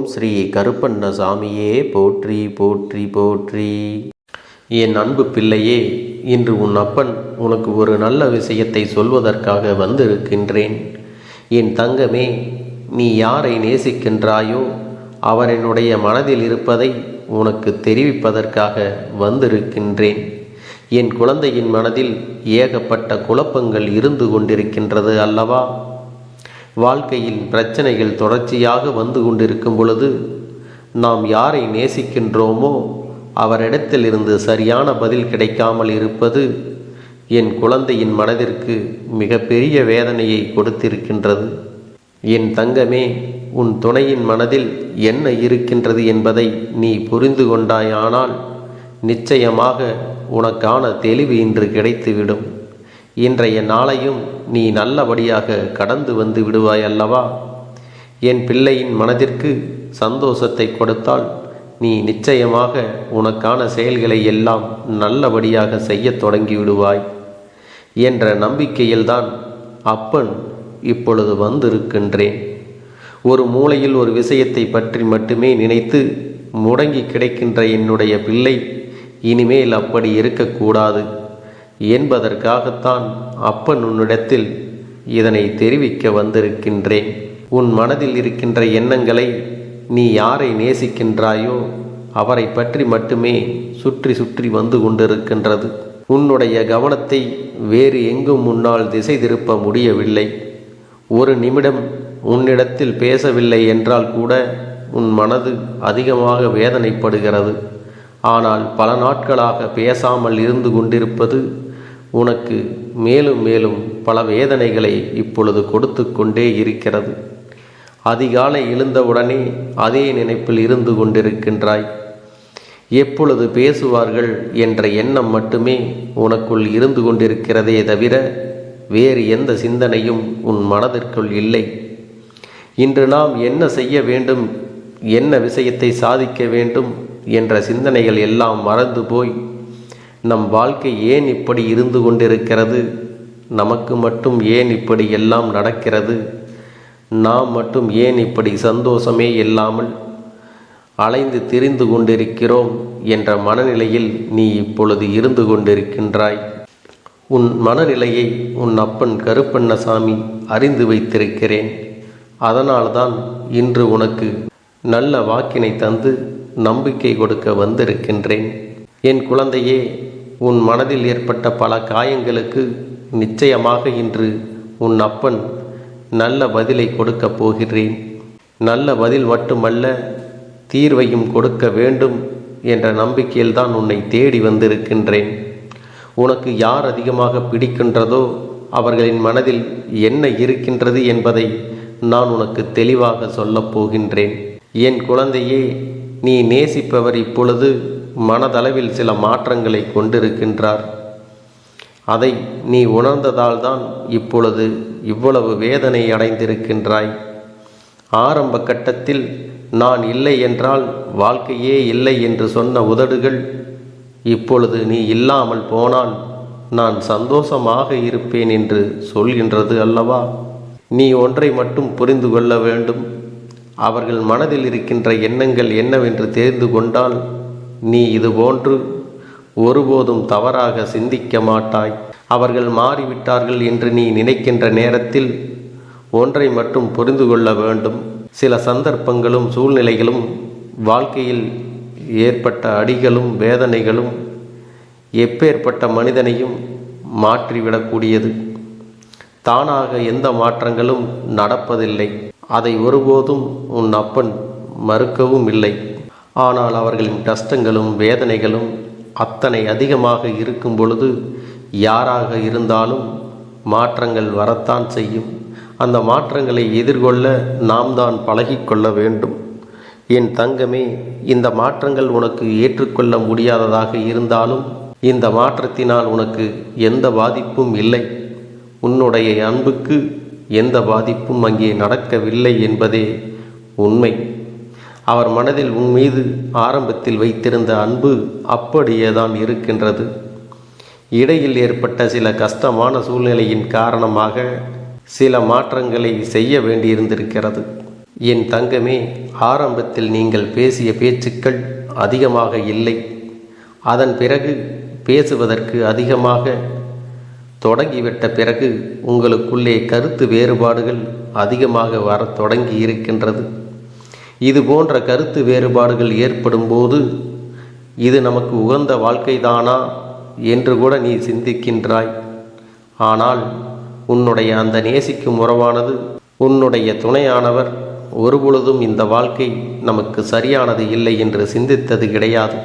ஓம் ஸ்ரீ கருப்பண்ணசாமியே போற்றி போற்றி போற்றி. என் அன்பு பிள்ளையே இன்று உன் அப்பன் உனக்கு ஒரு நல்ல விஷயத்தை சொல்வதற்காக வந்திருக்கின்றேன். என் தங்கமே நீ யாரை நேசிக்கின்றாயோ அவரனுடைய மனதில் இருப்பதை உனக்கு தெரிவிப்பதற்காக வந்திருக்கின்றேன். என் குழந்தையின் மனதில் ஏகப்பட்ட குழப்பங்கள் இருந்து கொண்டிருக்கின்றது அல்லவா? வாழ்க்கையில் பிரச்சனைகள் தொடர்ச்சியாக வந்து கொண்டிருக்கும் பொழுது நாம் யாரை நேசிக்கின்றோமோ அவரிடத்திலிருந்து சரியான பதில் கிடைக்காமல் இருப்பது என் குழந்தையின் மனதிற்கு மிகப்பெரிய வேதனையை கொடுத்திருக்கின்றது. என் தங்கமே உன் துணையின் மனதில் என்ன இருக்கின்றது என்பதை நீ புரிந்து கொண்டாயானால் நிச்சயமாக உனக்கான தெளிவு இன்று கிடைத்துவிடும். இன்றைய நாளையும் நீ நல்லபடியாக கடந்து வந்து விடுவாய் அல்லவா? என் பிள்ளையின் மனதிற்கு சந்தோஷத்தை கொடுத்தால் நீ நிச்சயமாக உனக்கான செயல்களை எல்லாம் நல்லபடியாக செய்யத் தொடங்கி விடுவாய் என்ற நம்பிக்கையில்தான் அப்பன் இப்பொழுது வந்திருக்கின்றேன். ஒரு மூலையில் ஒரு விஷயத்தை பற்றி மட்டுமே நினைத்து முடங்கி கிடைக்கின்ற என்னுடைய பிள்ளை இனிமேல் அப்படி இருக்கக்கூடாது. என்பதற்காகத்தான் அப்பன் உன்னிடத்தில் இதனை தெரிவிக்க வந்திருக்கின்றேன். உன் மனதில் இருக்கின்ற எண்ணங்களை நீ யாரை நேசிக்கின்றாயோ அவரை பற்றி மட்டுமே சுற்றி சுற்றி வந்து கொண்டிருக்கின்றது. உன்னுடைய கவனத்தை வேறு எங்கும் முன்னால் திசை திருப்ப முடியவில்லை. ஒரு நிமிடம் உன்னிடத்தில் பேசவில்லை என்றால் கூட உன் மனது அதிகமாக வேதனைப்படுகிறது. ஆனால் பல நாட்களாக பேசாமல் இருந்து கொண்டிருப்பது உனக்கு மேலும் மேலும் பல வேதனைகளை இப்பொழுது கொடுத்து கொண்டே இருக்கிறது. அதிகாலை எழுந்தவுடனே அதே நினைப்பில் இருந்து கொண்டிருக்கின்றாய். எப்பொழுது பேசுவார்கள் என்ற எண்ணம் மட்டுமே உனக்குள் இருந்து கொண்டிருக்கிறதே தவிர வேறு எந்த சிந்தனையும் உன் மனதிற்குள் இல்லை. இன்று நாம் என்ன செய்ய வேண்டும் என்ன விஷயத்தை சாதிக்க வேண்டும் என்ற சிந்தனைகள் எல்லாம் மறந்து போய் நம் வாழ்க்கை ஏன் இப்படி இருந்து கொண்டிருக்கிறது? நமக்கு மட்டும் ஏன் இப்படி எல்லாம் நடக்கிறது? நாம் மட்டும் ஏன் இப்படி சந்தோஷமே இல்லாமல் அலைந்து திரிந்து கொண்டிருக்கிறோம் என்ற மனநிலையில் நீ இப்பொழுது இருந்து கொண்டிருக்கின்றாய். உன் மனநிலையை உன் அப்பன் கருப்பண்ணசாமி அறிந்து வைத்திருக்கிறேன். அதனால்தான் இன்று உனக்கு நல்ல வாக்கினை தந்து நம்பிக்கை கொடுக்க வந்திருக்கின்றேன். என் குழந்தையே உன் மனதில் ஏற்பட்ட பல காயங்களுக்கு நிச்சயமாக இன்று உன் அப்பன் நல்ல பதிலை கொடுக்கப் போகிறேன். நல்ல பதில் மட்டுமல்ல தீர்வையும் கொடுக்க வேண்டும் என்ற நம்பிக்கையில்தான் உன்னை தேடி வந்திருக்கின்றேன். உனக்கு யார் அதிகமாக பிடிக்கின்றதோ அவர்களின் மனதில் என்ன இருக்கின்றது என்பதை நான் உனக்கு தெளிவாக சொல்லப் போகின்றேன். என் குழந்தையே நீ நேசிப்பவர் இப்பொழுது மனதளவில் சில மாற்றங்களை கொண்டிருக்கின்றார். அதை நீ உணர்ந்ததால் தான் இப்பொழுது இவ்வளவு வேதனை அடைந்திருக்கின்றாய். ஆரம்ப கட்டத்தில் நான் இல்லை என்றால் வாழ்க்கையே இல்லை என்று சொன்ன உதடுகள் இப்பொழுது நீ இல்லாமல் போனால் நான் சந்தோஷமாக இருப்பேன் என்று சொல்கின்றது அல்லவா? நீ ஒன்றை மட்டும் புரிந்து கொள்ள வேண்டும். அவர்கள் மனதில் இருக்கின்ற எண்ணங்கள் என்னவென்று தெரிந்து கொண்டால் நீ இதுபோன்று ஒருபோதும் தவறாக சிந்திக்க மாட்டாய். அவர்கள் மாறிவிட்டார்கள் என்று நீ நினைக்கின்ற நேரத்தில் ஒன்றை மட்டும் புரிந்து கொள்ள வேண்டும். சில சந்தர்ப்பங்களும் சூழ்நிலைகளும் வாழ்க்கையில் ஏற்பட்ட அடிகளும் வேதனைகளும் எப்பேற்பட்ட மனிதனையும் மாற்றிவிடக்கூடியது. தானாக எந்த மாற்றங்களும் நடப்பதில்லை. அதை ஒருபோதும் உன் அப்பன் மறுக்கவும் இல்லை. ஆனால் அவர்களின் கஷ்டங்களும் வேதனைகளும் அத்தனை அதிகமாக இருக்கும் பொழுது யாராக இருந்தாலும் மாற்றங்கள் வரத்தான் செய்யும். அந்த மாற்றங்களை எதிர்கொள்ள நாம் தான் பழகிக்கொள்ள வேண்டும். என் தங்கமே இந்த மாற்றங்கள் உனக்கு ஏற்றுக்கொள்ள முடியாததாக இருந்தாலும் இந்த மாற்றத்தினால் உனக்கு எந்த பாதிப்பும் இல்லை. உன்னுடைய அன்புக்கு எந்த பாதிப்பும் அங்கே நடக்கவில்லை என்பதே உண்மை. அவர் மனதில் உன் மீது ஆரம்பத்தில் வைத்திருந்த அன்பு அப்படியே தான் இருக்கின்றது. இடையில் ஏற்பட்ட சில கஷ்டமான சூழ்நிலையின் காரணமாக சில மாற்றங்களை செய்ய வேண்டியிருந்திருக்கிறது. என் தங்கமே ஆரம்பத்தில் நீங்கள் பேசிய பேச்சுக்கள் அதிகமாக இல்லை. அதன் பிறகு பேசுவதற்கு அதிகமாக தொடங்கிவிட்ட பிறகு உங்களுக்குள்ளே கருத்து வேறுபாடுகள் அதிகமாக வரத் தொடங்கி இருக்கின்றது இது போன்ற கருத்து வேறுபாடுகள் ஏற்படும் போது இது நமக்கு உகந்த வாழ்க்கைதானா என்று கூட நீ சிந்திக்கின்றாய். ஆனால் உன்னுடைய அந்த நேசிக்கும் உறவானது உன்னுடைய துணையானவர் ஒருபொழுதும் இந்த வாழ்க்கை நமக்கு சரியானது இல்லை என்று சிந்தித்தது கிடையாது.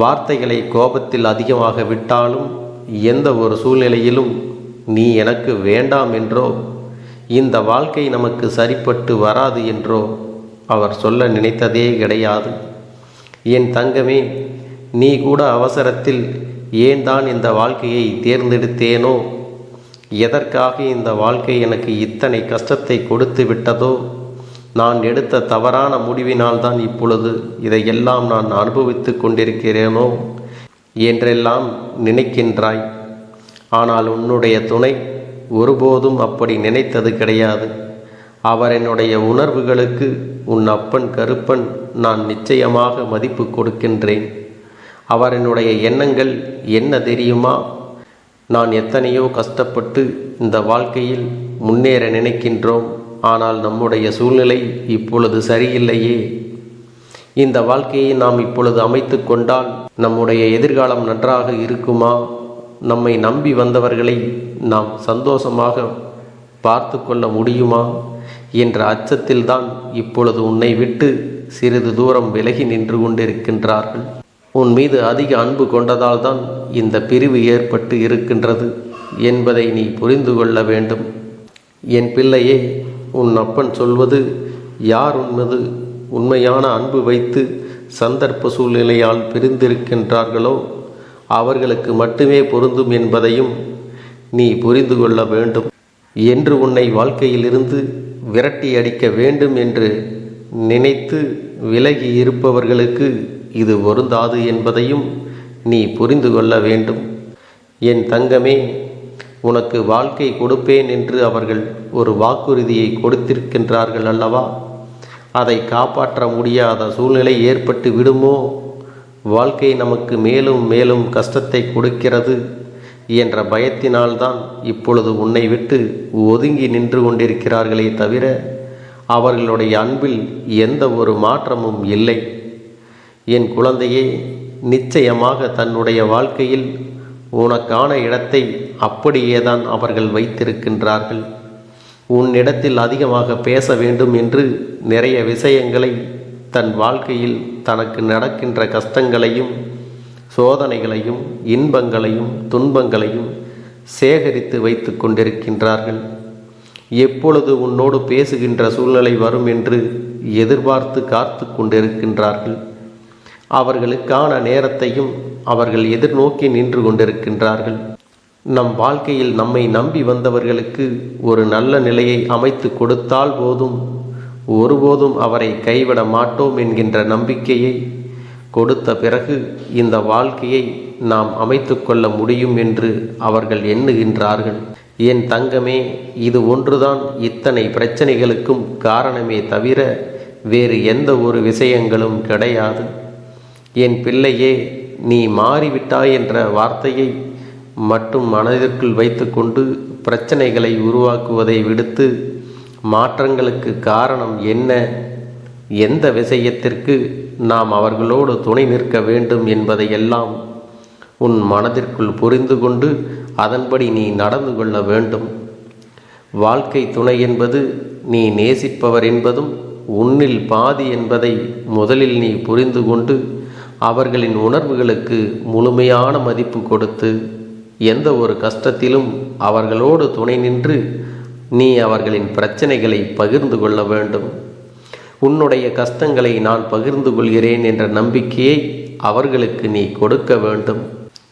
வார்த்தைகளை கோபத்தில் அதிகமாக விட்டாலும் எந்த ஒரு சூழ்நிலையிலும் நீ எனக்கு வேண்டாம் என்றோ இந்த வாழ்க்கை நமக்கு சரிப்பட்டு வராது என்றோ அவர் சொல்ல நினைத்ததே கிடையாது. என் தங்கமே நீ கூட அவசரத்தில் ஏன் தான் இந்த வாழ்க்கையை தேர்ந்தெடுத்தேனோ? எதற்காக இந்த வாழ்க்கை எனக்கு இத்தனை கஷ்டத்தை கொடுத்து விட்டதோ? நான் எடுத்த தவறான முடிவினால்தான் இப்பொழுது இதையெல்லாம் நான் அனுபவித்து கொண்டிருக்கிறேனோ? என்றெல்லாம் நினைக்கின்றாய். ஆனால் உன்னுடைய துணை ஒருபோதும் அப்படி நினைத்தது கிடையாது. அவர் என்னுடைய உணர்வுகளுக்கு உன் அப்பன் கருப்பன் நான் நிச்சயமாக மதிப்பு கொடுக்கின்றேன். அவரனுடைய எண்ணங்கள் என்ன தெரியுமா? நான் எத்தனையோ கஷ்டப்பட்டு இந்த வாழ்க்கையில் முன்னேற நினைக்கின்றோம். ஆனால் நம்முடைய சூழ்நிலை இப்பொழுது சரியில்லையே. இந்த வாழ்க்கையை நாம் இப்பொழுது அமைத்து கொண்டால் நம்முடைய எதிர்காலம் நன்றாக இருக்குமா? நம்மை நம்பி வந்தவர்களை நாம் சந்தோஷமாக பார்த்து கொள்ள முடியுமா? என்ற அச்சத்தில்தான் இப்பொழுது உன்னை விட்டு சிறிது தூரம் விலகி நின்று கொண்டிருக்கின்றார்கள். உன் மீது அதிக அன்பு கொண்டதால்தான் இந்த பிரிவு ஏற்பட்டு இருக்கின்றது என்பதை நீ புரிந்து கொள்ள வேண்டும். என் பிள்ளையே உன் அப்பன் சொல்வது யார் உன்மது உண்மையான அன்பு வைத்து சந்தர்ப்ப சூழ்நிலையால் பிரிந்திருக்கின்றார்களோ அவர்களுக்கு மட்டுமே பொருந்தும் என்பதையும் நீ புரிந்து கொள்ள வேண்டும். என்று உன்னை வாழ்க்கையிலிருந்து விரட்டி அடிக்க வேண்டும் என்று நினைத்து விலகி இருப்பவர்களுக்கு இது பொருந்தாது என்பதையும் நீ புரிந்து கொள்ள வேண்டும். என் தங்கமே உனக்கு வாழ்க்கை கொடுப்பேன் என்று அவர்கள் ஒரு வாக்குறுதியை கொடுத்திருக்கின்றார்கள் அல்லவா? அதை காப்பாற்ற முடியாத சூழ்நிலை ஏற்பட்டு விடுமோ? வாழ்க்கை நமக்கு மேலும் மேலும் கஷ்டத்தை கொடுக்கிறது. என்ற பயத்தினால்தான் இப்பொழுது உன்னை விட்டு ஒதுங்கி நின்று கொண்டிருக்கிறார்களே தவிர அவர்களுடைய அன்பில் எந்த ஒரு மாற்றமும் இல்லை. என் குழந்தையே நிச்சயமாக தன்னுடைய வாழ்க்கையில் உனக்கான இடத்தை அப்படியேதான் அவர்கள் வைத்திருக்கின்றார்கள். உன்னிடத்தில் அதிகமாக பேச வேண்டும் என்று நிறைய விஷயங்களை தன் வாழ்க்கையில் தனக்கு நடக்கின்ற கஷ்டங்களையும் சோதனைகளையும் இன்பங்களையும் துன்பங்களையும் சேகரித்து வைத்து கொண்டிருக்கின்றார்கள். எப்பொழுது உன்னோடு பேசுகின்ற சூழ்நிலை வரும் என்று எதிர்பார்த்து காத்து கொண்டிருக்கின்றார்கள். அவர்களுக்கான நேரத்தையும் அவர்கள் எதிர்நோக்கி நின்று கொண்டிருக்கின்றார்கள். நம் வாழ்க்கையில் நம்மை நம்பி வந்தவர்களுக்கு ஒரு நல்ல நிலையை அமைத்து கொடுத்தால் போதும் ஒருபோதும் அவரை கைவிட மாட்டோம் என்கின்ற நம்பிக்கையை கொடுத்த பிறகு இந்த வாழ்க்கையை நாம் அமைத்து கொள்ள முடியும் என்று அவர்கள் எண்ணுகின்றார்கள். என் தங்கமே இது ஒன்றுதான் இத்தனை பிரச்சனைகளுக்கும் காரணமே தவிர வேறு எந்த ஒரு விஷயங்களும் கிடையாது. என் பிள்ளையே நீ மாறிவிட்டாய் என்ற வார்த்தையை மட்டும் மனதிற்குள் வைத்துக்கொண்டு பிரச்சனைகளை உருவாக்குவதை விடுத்து மாற்றங்களுக்கு காரணம் என்ன? எந்த விஷயத்திற்கு நாம் அவர்களோடு துணை நிற்க வேண்டும் என்பதையெல்லாம் உன் மனதிற்குள் புரிந்து கொண்டு அதன்படி நீ நடந்து கொள்ள வேண்டும். வாழ்க்கை துணை என்பது நீ நேசிப்பவர் என்பதும் உன்னில் பாதி என்பதை முதலில் நீ புரிந்து கொண்டு அவர்களின் உணர்வுகளுக்கு முழுமையான மதிப்பு கொடுத்து எந்த ஒரு கஷ்டத்திலும் அவர்களோடு துணை நின்று நீ அவர்களின் பிரச்சனைகளை பகிர்ந்து கொள்ள வேண்டும். உன்னுடைய கஷ்டங்களை நான் பகிர்ந்து கொள்கிறேன் என்ற நம்பிக்கையை அவர்களுக்கு நீ கொடுக்க வேண்டும்.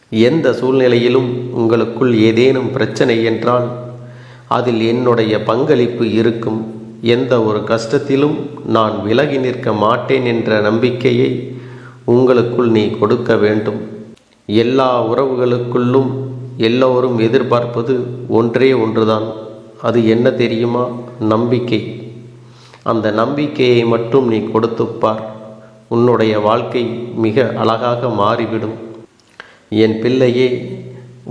எந்த சூழ்நிலையிலும் உங்களுக்குள் ஏதேனும் பிரச்சனை என்றால் அதில் என்னுடைய பங்களிப்பு இருக்கும். எந்த ஒரு கஷ்டத்திலும் நான் விலகி நிற்க மாட்டேன் என்ற நம்பிக்கையை உங்களுக்குள் நீ கொடுக்க வேண்டும். எல்லா உறவுகளுக்குள்ளும் எல்லோரும் எதிர்பார்ப்பது ஒன்றே ஒன்றுதான். அது என்ன தெரியுமா? நம்பிக்கை. அந்த நம்பிக்கையை மட்டும் நீ கொடுத்துப்பார் உன்னுடைய வாழ்க்கை மிக அழகாக மாறிவிடும். என் பிள்ளையே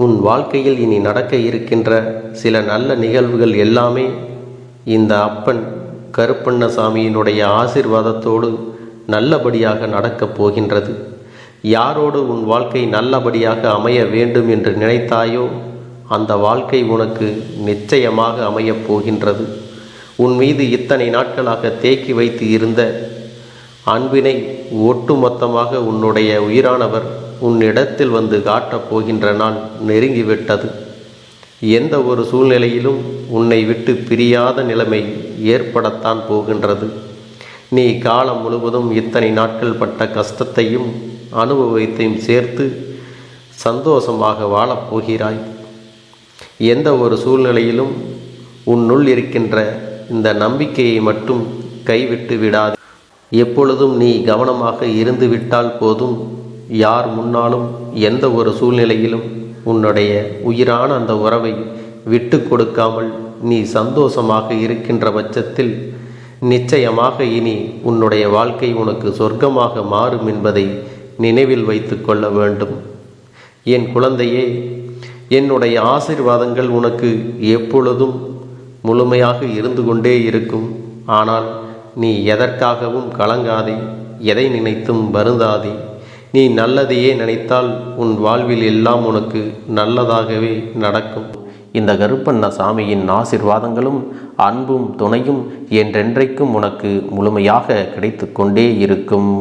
உன் வாழ்க்கையில் இனி நடக்க இருக்கின்ற சில நல்ல நிகழ்வுகள் எல்லாமே இந்த அப்பன் கருப்பண்ணசாமியினுடைய ஆசிர்வாதத்தோடு நல்லபடியாக நடக்கப் போகின்றது. யாரோடு உன் வாழ்க்கை நல்லபடியாக அமைய வேண்டும் என்று நினைத்தாயோ அந்த வாழ்க்கை உனக்கு நிச்சயமாக அமையப் போகின்றது. உன் மீது இத்தனை நாட்களாக தேக்கி வைத்து இருந்த அன்பினை ஒட்டுமொத்தமாக உன்னுடைய உயிரானவர் உன்னிடத்தில் வந்து காட்டப் போகின்ற நாள் நெருங்கிவிட்டது. எந்த ஒரு சூழ்நிலையிலும் உன்னை விட்டு பிரியாத நிலைமை ஏற்படத்தான் போகின்றது. நீ காலம் முழுவதும் இத்தனை நாட்கள் பட்ட கஷ்டத்தையும் அனுபவத்தையும் சேர்த்து சந்தோஷமாக வாழப் போகிறாய். எந்த ஒரு சூழ்நிலையிலும் உன்னுள் இருக்கின்ற இந்த நம்பிக்கையை மட்டும் கைவிட்டு விடாது. எப்பொழுதும் நீ கவனமாக இருந்து விட்டால் போதும். யார் முன்னாலும் எந்த ஒரு சூழ்நிலையிலும் உன்னுடைய உயிரான அந்த உறவை விட்டு கொடுக்காமல் நீ சந்தோஷமாக இருக்கின்ற பட்சத்தில் நிச்சயமாக இனி உன்னுடைய வாழ்க்கை உனக்கு சொர்க்கமாக மாறும் என்பதை நினைவில் வைத்து கொள்ள வேண்டும். என் குழந்தையே என்னுடைய ஆசீர்வாதங்கள் உனக்கு எப்பொழுதும் முழுமையாக இருந்து கொண்டே இருக்கும். ஆனால் நீ எதற்காகவும் கலங்காதே எதை நினைத்தும் வருந்தாதே. நீ நல்லதையே நினைத்தால் உன் வாழ்வில் எல்லாம் உனக்கு நல்லதாகவே நடக்கும். இந்த கருப்பண்ண சாமியின் ஆசிர்வாதங்களும் அன்பும் துணையும் என்றென்றைக்கும் உனக்கு முழுமையாக கிடைத்து கொண்டே இருக்கும்.